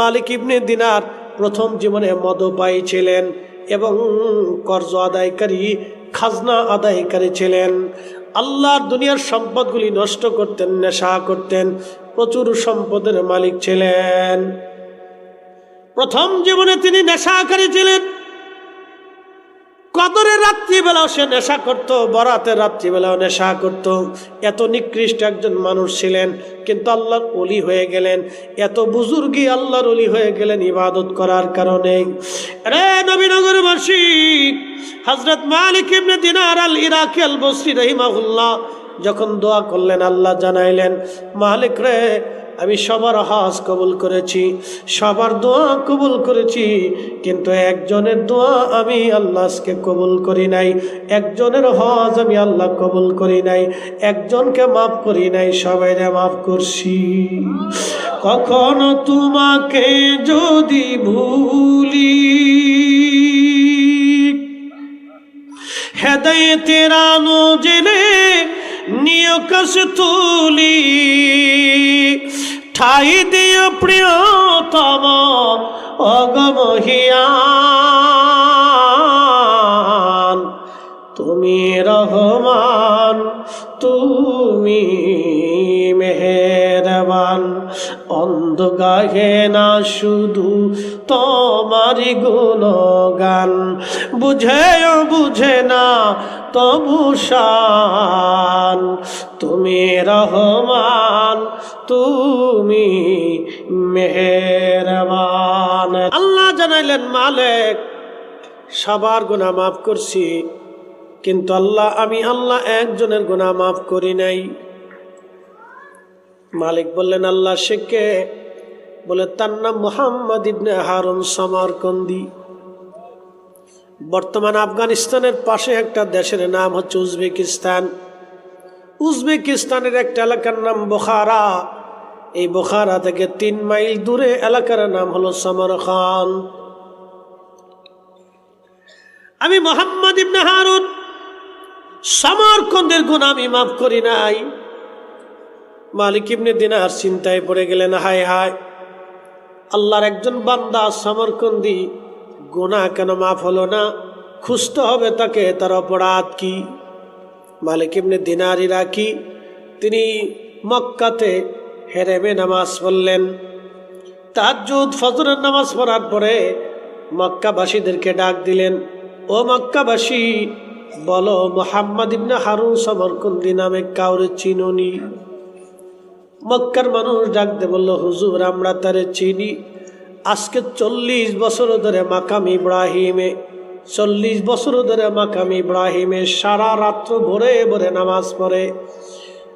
মালিক ইবনে দিনার প্রথম জীবনে মদপাই ছিলেন এবং কর্জ আদায়কারী, খাজনা আদায়কারী ছিলেন। আল্লাহর দুনিয়ার সম্পদগুলি নষ্ট করতেন, নেশা করতেন, প্রচুর সম্পদের মালিক ছিলেন। প্রথম জীবনে তিনি নেশাকারী ছিলেন। কদরের রাত্রিবেলাও সে নেশা করত বরাতের রাত্রিবেলাও নেশা করত। এত নিকৃষ্ট একজন মানুষ ছিলেন, কিন্তু আল্লাহর অলি হয়ে গেলেন। এত বুজুর্গি আল্লাহর অলি হয়ে গেলেন ইবাদত করার কারণে। রে নবীনগরবাসী হজরত মালিক ইবনে দিনার আল ইরাকি আল বসরি রহিমাহুল্লাহ যখন দোয়া করলেন, আল্লাহ জানাইলেন, মালিক রে আমি সবার হজ কবুল করেছি, সবার দোয়া কবুল করেছি, কিন্তু একজনের দোয়া আমি আল্লাহকে কবুল করি নাই, একজনের হজ আমি আল্লাহ কবুল করি নাই, একজনকে মাফ করি নাই সবাইরে মাফ করছি। কখনো তোমাকে যদি ভুলি, হেদায়েতের আলো জেলে নিয় তুলি ঠাই দিয় প্রিয়তম অগমহিয়ান তুমি রহমান, তুমি মেহেরবান। অন্ধ গাহে না শুধু তোমারি গুণগান। বুঝেও বুঝে না তবু শান। তুমি রহমান তুমি মেহেরবান। আল্লাহ জানাইলেন, মালিক, সবার গুণা মাফ করছি, কিন্তু আল্লাহ, আমি আল্লাহ একজনের গুণা মাফ করি নাই। মালিক বললেন, আল্লাহ শেখে বলে, তার নাম মোহাম্মদ ইবনে হারুন সামারকন্দি। বর্তমান আফগানিস্তানের পাশে একটা দেশের নাম হচ্ছে উজবেকিস্তান। উজবেকিস্তানের একটা এলাকার নাম বোখারা। এই বোখারা থেকে তিন মাইল দূরে এলাকার নাম হলো সামার খান আমি মোহাম্মদ ইবনে হারুন সমরকন্দের গুণ আমি মাফ করি নাই। মালিক ইবনে দিনার চিন্তায় পড়ে গেলেন, হায় হায়, আল্লাহর একজন বান্দা সমরকন্দি গুণা কেন মাফ হলো না? খুঁজতে হবে তাকে, তার অপরাধ কি? মালিক ইবনে দিনারি কি? তিনি মক্কাতে হেরেমে নামাজ পড়লেন। তাজ্জুদ ফজরের নামাজ পড়ার পরে মক্কাবাসীদেরকে ডাক দিলেন, ও মক্কাবাসী, বলো মোহাম্মদ ইবনে হারুন সমরকন্দি নামে কাউরে চিনুনি? মক্কার মানুষ ডাকতে বলল, হুজুর, আমরা তারে চিনি। আজকে চল্লিশ বছর ধরে মাকাম ইব্রাহিমে, চল্লিশ বছর ধরে মাকাম ইব্রাহিমে সারা রাত্র ভরে ভরে নামাজ পড়ে।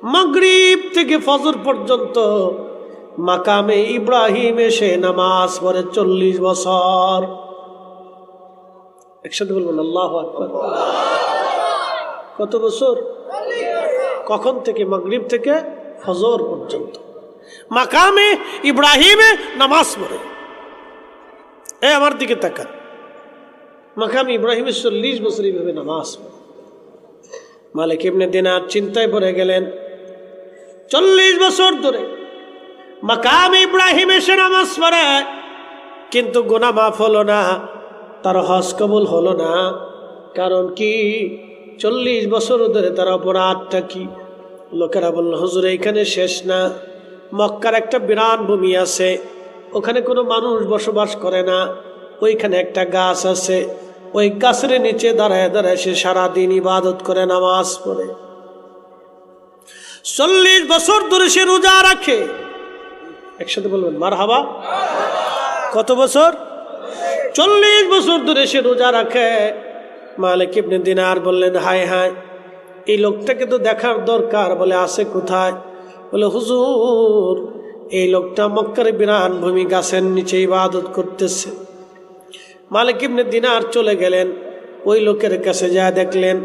মাগরিব থেকে ফজর পর্যন্ত মাকামে ইব্রাহিম এসে নামাজ পড়ে চল্লিশ বছর। একসাথে বলবেন, আল্লাহ কত বছর? কখন থেকে? মাগরিব থেকে ফজর পর্যন্ত। মাকামে ইব্রাহিমে নামাজ পড়ে। এ, আমার দিকে তাকান। মাকামে ইব্রাহিমে চল্লিশ বছর এইভাবে নামাজ পড়ে। মালিক ইবনে দিনার চিন্তায় পড়ে গেলেন চল্লিশ বছর ধরে। মাকাম ইব্রাহিম এসে নামাজ পড়ে, কিন্তু গোনা মাফ হলো না, তার হজ কবুল হলো না। কারণ কি? চল্লিশ বছর ধরে তার অপরাধটা কি? লোকেরা বলল, হুজুর এইখানে শেষ না। মক্কার একটা বিরাট ভূমি আছে, ওখানে কোনো মানুষ বসবাস করে না। ওইখানে একটা গাছ আছে, ওই গাছের নিচে দাঁড়ায় দাঁড়ায় সে সারাদিন ইবাদত করে, নামাজ পড়ে। চল্লিশ বছর ধরে সে রোজা রাখে। একসাথে বলবেন মার হাবা কত বছর? চল্লিশ বছর ধরে সে রোজা রাখে। মালিক ইবনে দিনার বললেন, হায় হায়, এই লোকটাকে তো দেখার দরকার। বলে, আছে কোথায়? বলে, হুজুর, এই লোকটা মক্কার বিরান ভূমি গাছের নিচে ইবাদত করতেছে। মালিক ইবনে দিনার চলে গেলেন, ওই লোকের কাছে যা দেখলেন,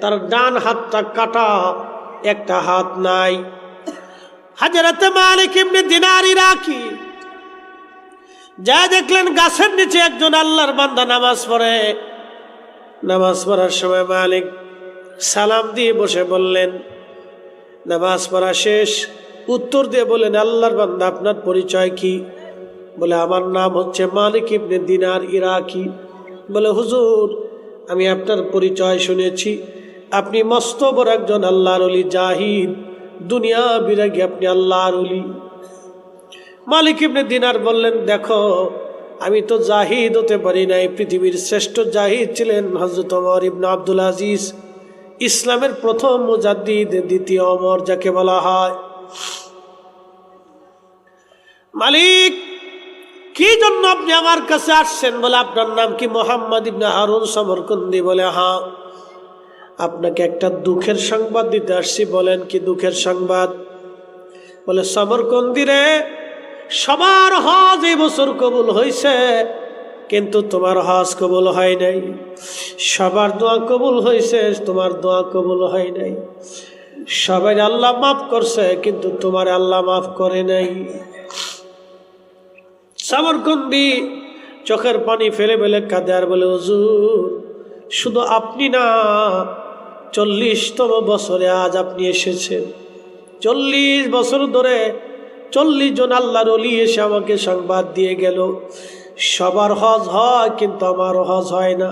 তার ডান হাতটা কাটা একটা হাত নাই। হাজারাতে মালিক ইবনে দিনারই রাখি। যা দেখলেন গাছের নিচে একজন আল্লাহর বান্দা নামাজ পড়ে। নামাজ পড়ার সময় মালিক সালাম দিয়ে বসে বললেন, নামাজ পড়া শেষ? উত্তর দিয়ে বললেন, আল্লাহর বান্দা, আপনার পরিচয় কি? বলে, আমার নাম হচ্ছে মালিক ইবনে দিনার ইরাকি। বলে, হুজুর, আমি আপনার পরিচয় শুনেছি। আপনি মস্ত বড় একজন আল্লাহর অলি, জাহিদ। দুনিয়া বিরাগী আপনি আল্লাহর অলি। মালিক ইবনে দিনার বললেন, দেখো, আমি তো জাহিদ হতে পারি নাই। পৃথিবীর শ্রেষ্ঠ জাহিদ ছিলেন হজরত অমর ইবনে আব্দুল আজিজ। ইসলামের প্রথম মুজাদ্দিদ, দ্বিতীয় অমর যাকে বলা হয় মালিক। কি জন্য আপনি আমার কাছে আসছেন বলে আপনার নাম কি মোহাম্মদ ইবনে হারুন সমরকন্দি বলে? হ্যাঁ। আপনাকে একটা দুঃখের সংবাদ দিতে আসছি, বলেন কি দুঃখের সংবাদ? বলে, সমরকন্দি রে, সবার হজ এই বছর কবুল হয়েছে কিন্তু তোমার হজ কবুল হয় নাই। সবার দোয়া কবুল হয়েছে তোমার দোয়া কবুল হয় নাই। সবাই আল্লাহ মাফ করছে, কিন্তু তোমার আল্লাহ মাফ করে নাই। সামরকন্দি চোখের পানি ফেলে ফেলে কাঁদে আর বলে, হুজুর, শুধু আপনি না চল্লিশতম বছরে আজ আপনি এসেছেন। চল্লিশ বছর ধরে চল্লিশ জন আল্লাহর অলি এসে আমাকে সংবাদ দিয়ে গেল। সবার হজ হয় কিন্তু আমার হজ হয় না।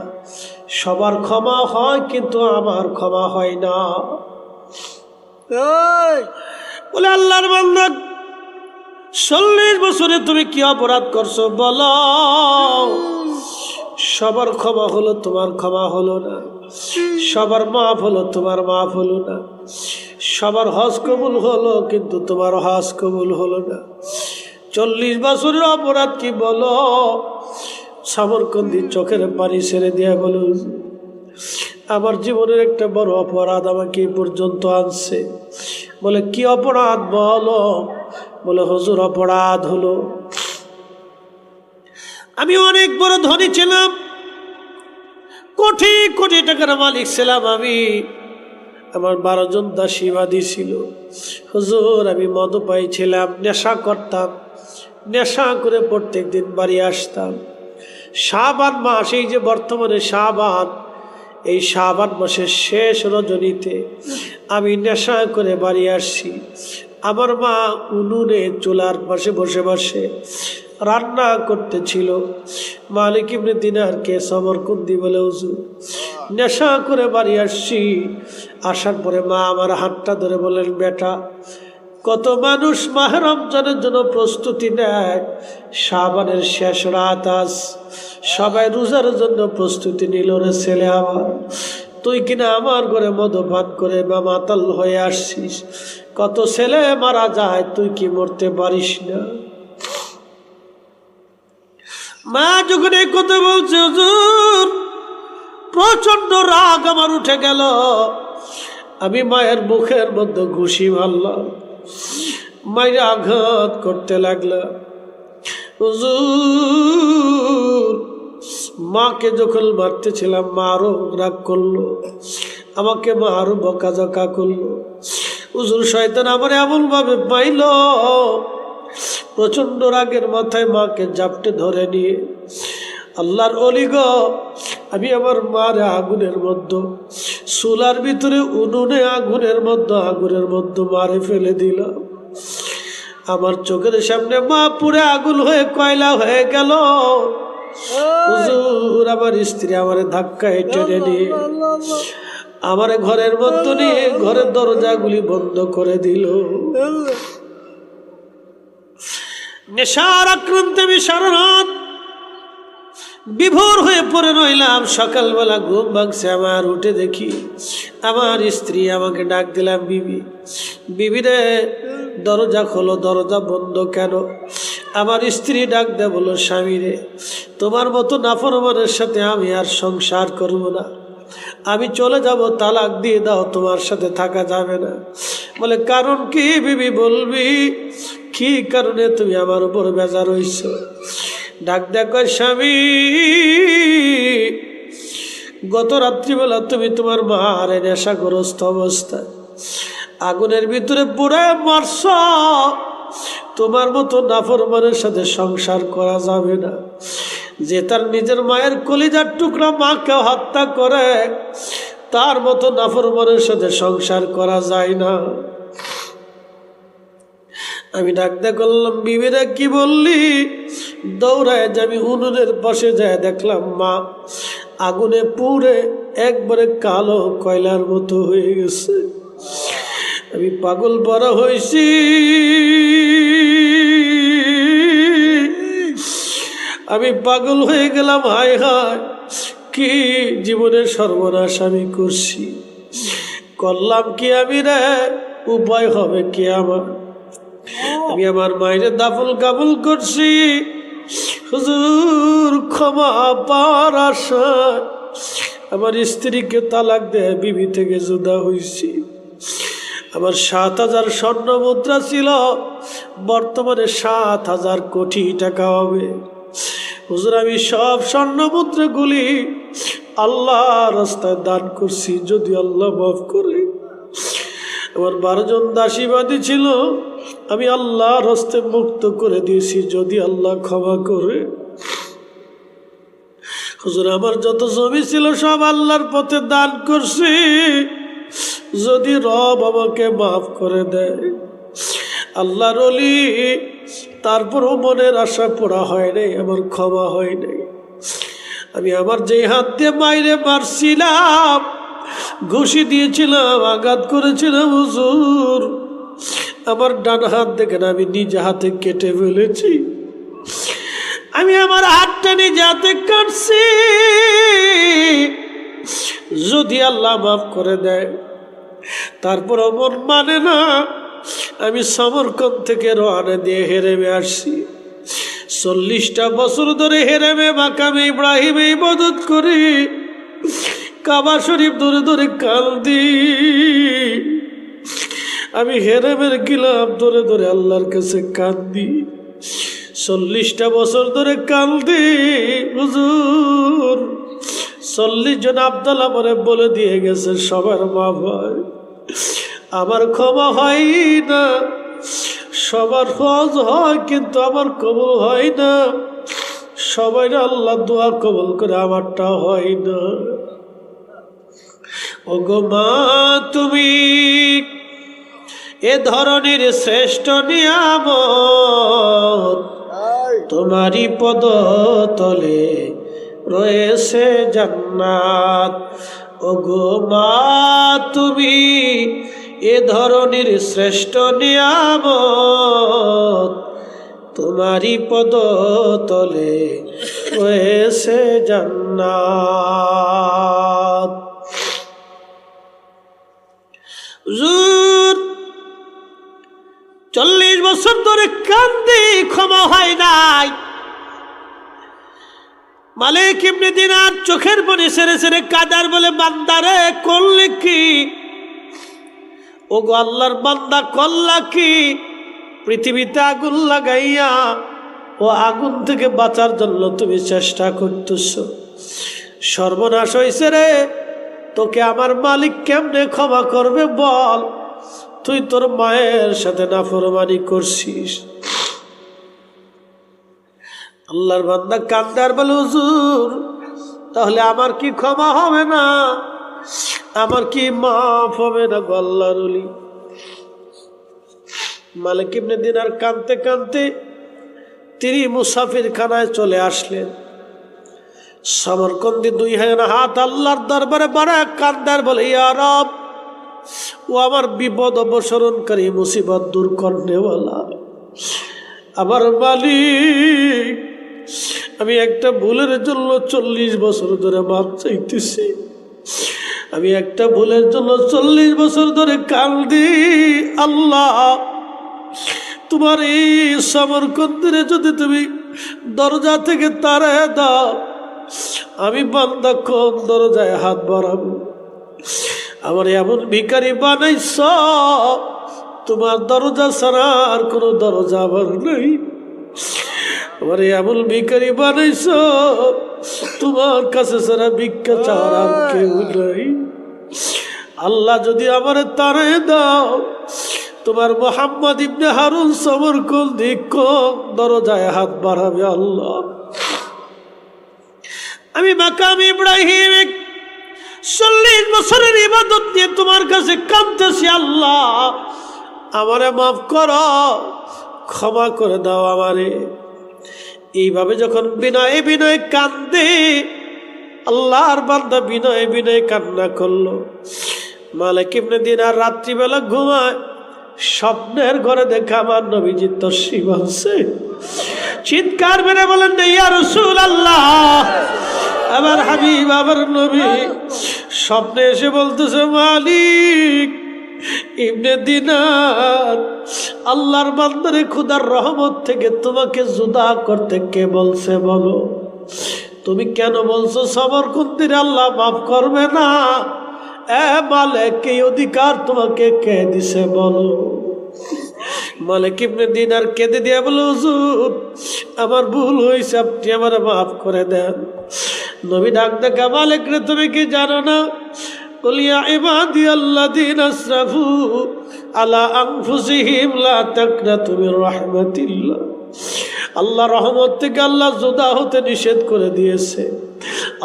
সবার ক্ষমা হয় কিন্তু আমার ক্ষমা হয় না। বলে আল্লাহর বান্দা, চল্লিশ বছরে তুমি কি অপরাধ করছ? বলো। সবার ক্ষমা হলো, তোমার ক্ষমা হলো না। সবার মাফ হলো, তোমার মাফ হলো না। সবার হজ কবুল হলো, কিন্তু তোমার হজ কবুল হলো না। চল্লিশ বছরের অপরাধ কি বলো? সামরকন্দি চোখের পানি ছেড়ে দিয়া বলো আমার জীবনের একটা বড় অপরাধ আমাকে পর্যন্ত আনছে। বলে, কি অপরাধ বলো? বলে, হজুর, অপরাধ হলো আমি অনেক বড় ধনী ছিলাম। কোটি কোটি টাকার মালিক ছিলাম আমি। আমার বারো জন দাসীবাদী ছিল। হুজুর, আমি মদ পাইছিলাম, নেশা করতাম। নেশা করে প্রত্যেক দিন বাড়ি আসতাম। শাহবান মাস, এই যে বর্তমানে শাহবান এই শাহবান মাসের শেষ রজনীতে আমি নেশা করে বাড়ি আসছি। আমার মা উনুনে চুলার পাশে বসে বসে রান্না করতেছিল। মালিক ইবনে দিনারকে সমরকুন্দি বলে উজু নেশা করে বাড়ি আসছি। আসার পরে মা আমার হাতটা ধরে বলেন বেটা, কত মানুষ মাহের রমজানের জন্য প্রস্তুতি নেয়। সাবানের শেষ রাত আজ। সবাই রোজার জন্য প্রস্তুতি নিল রে ছেলে আমার। তুই কিনা আমার ঘরে মদপান করে বা মাতাল হয়ে আসছিস। কত ছেলে মারা যায়, তুই কি মরতে পারিস না? মা যখন এই কথা বলছে, হুজুর প্রচণ্ড রাগ আমার উঠে গেল। আমি মায়ের মুখের মধ্যে ঘুষি মারলাম। মায়ের আঘাত করতে লাগলাম। হুজুর, মাকে যখন মারতেছিলাম, মা আরও রাগ করল। আমাকে মা আরও বকাঝকা করল। হুজুর, শয়তান আমার এমন ভাবে পাইল প্রচণ্ড রাগের মাথায় মাকে জাপটে ধরে নিয়ে আল্লাহর অলিগ আমি আমার মার আগুনের মধ্যে চুলার ভিতরে উনুনে আগুনের মধ্যে আগুনের মধ্যে মারে ফেলে দিলাম। আমার চোখের সামনে মা পুরে আগুন হয়ে কয়লা হয়ে গেল। হুজুর আমার স্ত্রী আমার ধাক্কায় টেনে নিয়ে আমার ঘরের মধ্যে নিয়ে ঘরের দরজাগুলি বন্ধ করে দিল। নেশার আক্রান্তে আমি সারা বিভোর হয়ে পড়ে রইলাম। সকালবেলা ঘুম ভাঙছে আমার, উঠে দেখি আমার স্ত্রী আমাকে ডাক দিলাম, বিবি বিবি রে, দরজা খোলো, দরজা বন্ধ কেন? আমার স্ত্রী ডাক দে বলো স্বামী রে, তোমার মতো নাফরমানের সাথে আমি আর সংসার করব না। আমি চলে যাব, তালাক দিয়ে দাও, তোমার সাথে থাকা যাবে না। বলে, কারণ কি বিবি বলবি? কি কারণে তুমি আমার উপর বেজার হইছ ডাক দেখো স্বামী। গত রাত্রিবেলা তুমি তোমার মারে নেশাগ্রস্ত অবস্থায় আগুনের ভিতরে পুরে মারছ। তোমার মতো নাফরমানের সাথে সংসার করা যাবে না। যে তার নিজের মায়ের কলিজার টুকরা মাকে হত্যা করে, তার মতো নাফরমানের সাথে সংসার করা যায় না। আমি ডাকতে করলাম, বিবিরা, কি বললি? দৌড়ায় যে আমি উনুনের পাশে যায় দেখলাম, মা, আগুনে পুড়ে একবারে কালো কয়লার মতো হয়ে গেছে। আমি পাগল পরা হয়েছি আমি পাগল হয়ে গেলাম, হায় হায়। কি জীবনের সর্বনাশ আমি করছি। করলাম কি আমি রে? উপায় হবে কি আমার? আমি আমার মায়ের দাফল কাবুল করছি। হুজুর, ক্ষমা পাওয়ার আশায় আমার স্ত্রীকে তালাক দেয়, বিবি থেকে জুদা হয়েছি আমার সাত হাজার স্বর্ণ মুদ্রা ছিল। বর্তমানে সাত হাজার কোটি টাকা হবে। হুজুর, আমি সব স্বর্ণ মুদ্রাগুলি আল্লাহ রাস্তায় দান করছি, যদি আল্লাহ মাফ করে। আমার বারো জন দাসীবাদী ছিল। আমি আল্লাহর হস্তে মুক্ত করে দিয়েছি, যদি আল্লাহ ক্ষমা করে। হুজুর, আমার যত জমি ছিল, সব আল্লাহর পথে দান করছি। যদি রব আমাকে মাফ করে দেয়, আল্লাহর অলি তারপরও মনের আশা পড়া হয় নাই, আমার ক্ষমা হয় নাই। আমি আমার যে হাত দিয়ে মাইরে মারছিলাম, ঘুষি দিয়েছিলাম, আঘাত করেছিলাম, হুজুর। আমার ডান হাত দেখেন, আমি নিজে হাতে কেটে ফেলেছি। আমি আমার হাতটা নিজে হাতে কাটছি। যদি আল্লাহ মাফ করে দেয়, তারপর মন মানে না, আমি সমরকন থেকে রওনা দিয়ে হেরেমে আসছি। চল্লিশটা বছর ধরে হেরেমে মাকামে ইব্রাহিমে ইবাদত করি, কাবা শরীফ ধরে ধরে কান্দি আমি হেরেমের গিলাম ধরে ধরে আল্লাহর কাছে কান্দি চল্লিশটা বছর ধরে কান্দি হুজুর। চল্লিশ জন আবদাল আমারে বলে দিয়ে গেছে, সবার মা ভাই আমার ক্ষমা হয় না, সবার ফজ হয় কিন্তু আমার কবল হয় না। সবাই আল্লাহ দোয়া কবল করে আমারটা হয় না। ও গো মা, তুমি এ ধরনের শ্রেষ্ঠ নিয়ামত তোমারই পদ তলে রয়েছে জান্নাত। ও গো মা তুমি এ ধরনের শ্রেষ্ঠ নিয়ামত তোমারই পদ তলে রয়েছে জান্নাত। হুজুর বছর ধরে কান্দি, ক্ষমা হয় নাই। মালিক ইবনে দিনার চোখের বনে সেরে সেরে কাদার বলে বান্দারে করলে কি? ও গো আল্লাহর বান্দা, করলা কি? পৃথিবীতে আগুন লাগাইয়া ও আগুন থেকে বাঁচার জন্য তুমি চেষ্টা করতেছ। সর্বনাশ হয়েছে রে। তোকে আমার মালিক কেমনে ক্ষমা করবে বল? তুই তোর মায়ের সাথে নাফরমানি করছিস। আল্লাহর বান্দা কান্দার বলে, হুজুর, তাহলে আমার কি ক্ষমা হবে না? আমার কি মাফ হবে না গো আল্লাহর অলি মালিক ইবনে দিনার কানতে কানতে তিনি মুসাফির খানায় চলে আসলেন। সমরকন্দি দুই হাজার হাত আল্লাহর দরবারে বড় কান্দার বলে, ইয়া রব ও আমার বিপদ অবসরণকারী মুসিবত দূর করনেওয়ালা। আমার মালিক, আমি একটা ভুলের জন্য চল্লিশ বছর ধরে মাপ চাইতেছি। আমি একটা ভুলের জন্য চল্লিশ বছর ধরে কান্দি। আল্লাহ, তোমার এই সমরকন্দিরে যদি তুমি দরজা থেকে তারে দাও, আমি বান্দা কোন দরজায় হাত বাড়াবো। আমার এমন ভিকারি বানাইছ, তোমার দরজা ছাড়া আর কোনো দরজা আমার নেই। আমার এমন ভিকারি বানাইছ, তোমার কাছে ছাড়া ভিক্ষা চাওয়ার কেউ নেই। আল্লাহ যদি আমার তারে দাও, তোমার মোহাম্মদ ইবনে হারুন সমর কোন দিক দরজায় হাত বাড়াবে আল্লাহ। আমি মাকাম ইব্রাহিম চল্লিশ বছরের ইবাদত নিয়ে তোমার কাছে কাঁদতেছি, আল্লাহ। আমারে মাফ করো, ক্ষমা করে দাও আমারে। এইভাবে যখন বিনয়ে বিনয়ে কান্দে, আল্লাহর বান্দা বিনয়ে বিনয়ে কান্না করল। মালিক ইবনে দিনার রাত্রিবেলা ঘুমায়, স্বপ্নের ঘরে দেখে আমার নবীজি তসি বলছে চিৎকার মেরে বলেন, ইয়া আল্লাহ আমার হাবিব, আমার নবী। স্বপ্নে এসে বলতেছে, মালিক, ইবনে দিনার, আল্লাহর বান্দারে খুদার রহমত থেকে তোমাকে জুদা করতে কে বলছে বলো? তুমি কেন বলছো সবর কুন্দির আল্লাহ মাফ করবে না? এ মালিক, এই অধিকার তোমাকে কে দিছে বলো? মালিক ইবনে দিনার কেঁদে দিয়ে বলো, হুজুর, আমার ভুল হয়েছে, আপনি আমার মাফ করে দেন। নবী ডাক দেখা বালেকরে তুমি কি জানো না? কলিয়া ইবাদি আল্লাহ দিন আশরাফু আলা আংফুসিহিম লা তাকনা তুমি রহমাতিল্লাহ। আল্লাহ রহমত থেকে আল্লাহ জোদা হতে নিষেধ করে দিয়েছে।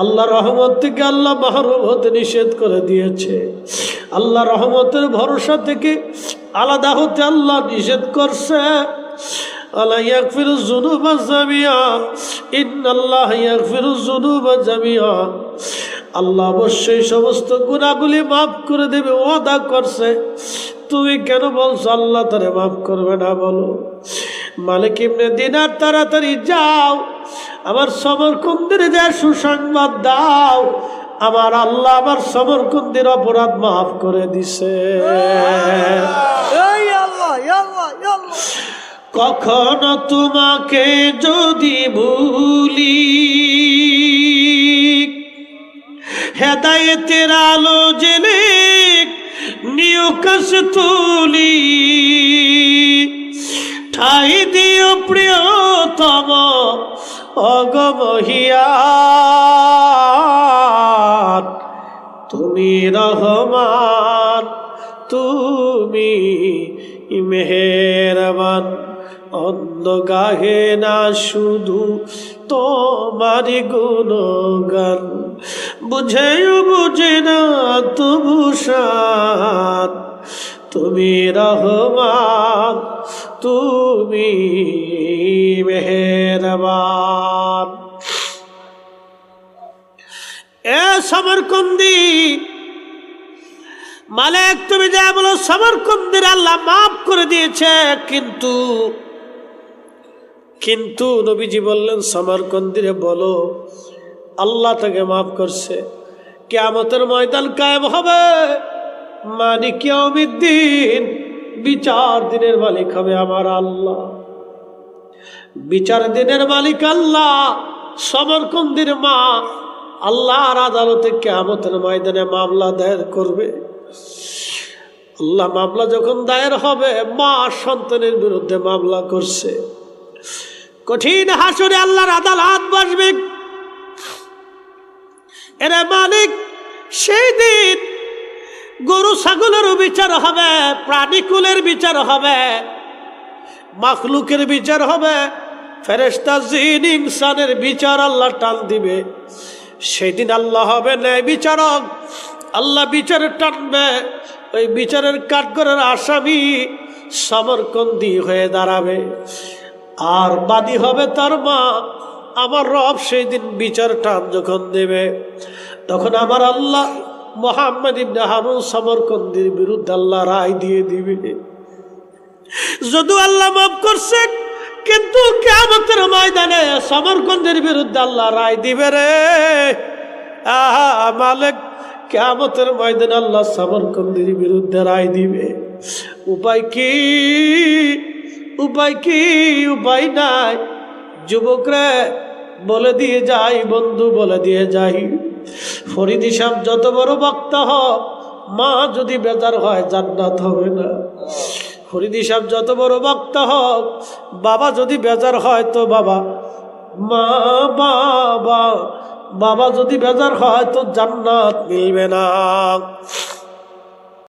আল্লাহ রহমত থেকে আল্লাহ মাহরুম হতে নিষেধ করে দিয়েছে। আল্লাহ রহমতের ভরসা থেকে আলাদা হতে আল্লাহ নিষেধ করছে। আল্লাহ ইয়াকফির জুনুব জামিয়া। আল্লাহ অবশ্যই সমস্ত গুণাগুলি মাফ করে দেবে, ওয়াদা করছে। তুমি কেন বলছো আল্লাহ তারে মাফ করবে না বলো? মালিক ইবনে দিনার, তাড়াতাড়ি যাও। আমার সমরকুন্দির যে সুসংবাদ দাও, আমার আল্লাহ আমার সমরকুন্দির অপরাধ মাফ করে দিছে। আল্লাহ আল্লাহ। কখনো তোমাকে যদি ভুলি হেদায়েতের আলো জেনে নিয়কাশ তুলি, ঠাই দিও প্রিয়তম অগমহিয়াত। তুমি রহমান, তুমি মেহেরবান। অন্ধ গাহে না শুধু তোমারি গুণগান। বুঝেও বুঝে না তবু তুমি রহমান, তুমি মেহেরবান। এ সমরকন্দি মালিক, তুমি যা বলো সমরকন্দির আল্লাহ মাফ করে দিয়েছে। কিন্তু কিন্তু নবীজি বললেন, সমরকন্দিরে বলো, আল্লাহ তাকে মাফ করছে। কেয়ামতের ময়দান কায়েম হবে। মালিক দিন বিচার দিনের মালিক হবে আমার আল্লাহ। বিচার দিনের মালিক আল্লাহ, সমরকন্দির মা, আল্লাহর আদালতে কেয়ামতের ময়দানে মামলা দায়ের করবে। আল্লাহ মামলা যখন দায়ের হবে, মা সন্তানের বিরুদ্ধে মামলা করছে। কঠিন হাসরে আল্লাহর আদালত বসবে। এরা মালিক সেই দিন গরু ছাগলেরও বিচার হবে প্রাণীকুলের বিচার হবে, মাখলুকের বিচার হবে ফেরেস্তা জিন ইনসানের বিচার আল্লাহ টান দিবে। সেদিন আল্লাহ হবে ন্যায় বিচারক। আল্লাহ বিচারে টানবে, ওই বিচারের কাঠগড়ের আসামি সমরকন্দি হয়ে দাঁড়াবে। আর বাদী হবে তার মা, আমার রব সেই দিন বিচার টান যখন দেবে। তখন আমার আল্লাহ মোহাম্মদ ইবনে হারুন সমরকন্দির বিরুদ্ধে আল্লাহ রায় দিয়ে দিবে। যদিও আল্লাহ মাফ করছে কিন্তু কেমতের ময়দানে সমরকন্দের বিরুদ্ধে আল্লাহ রায় দিবে রে। আহা, মালিক। কেমতের ময়দানে আল্লাহ সমরকন্দের বিরুদ্ধে রায় দিবে। উপায় কি? উপায় কি? উপায় নাই। যুবকরা বলে দিয়ে যাই বন্ধু বলে দিয়ে যাই ফরিদি সাহেব, যত বড় বক্তা হোক মা যদি বেজার হয়, জান্নাত হবে না। ফরিদি সাহেব, যত বড় বক্তা হোক বাবা যদি বেজার হয় তো বাবা, মা, বাবা বাবা যদি বেজার হয় তো জান্নাত মিলবে না।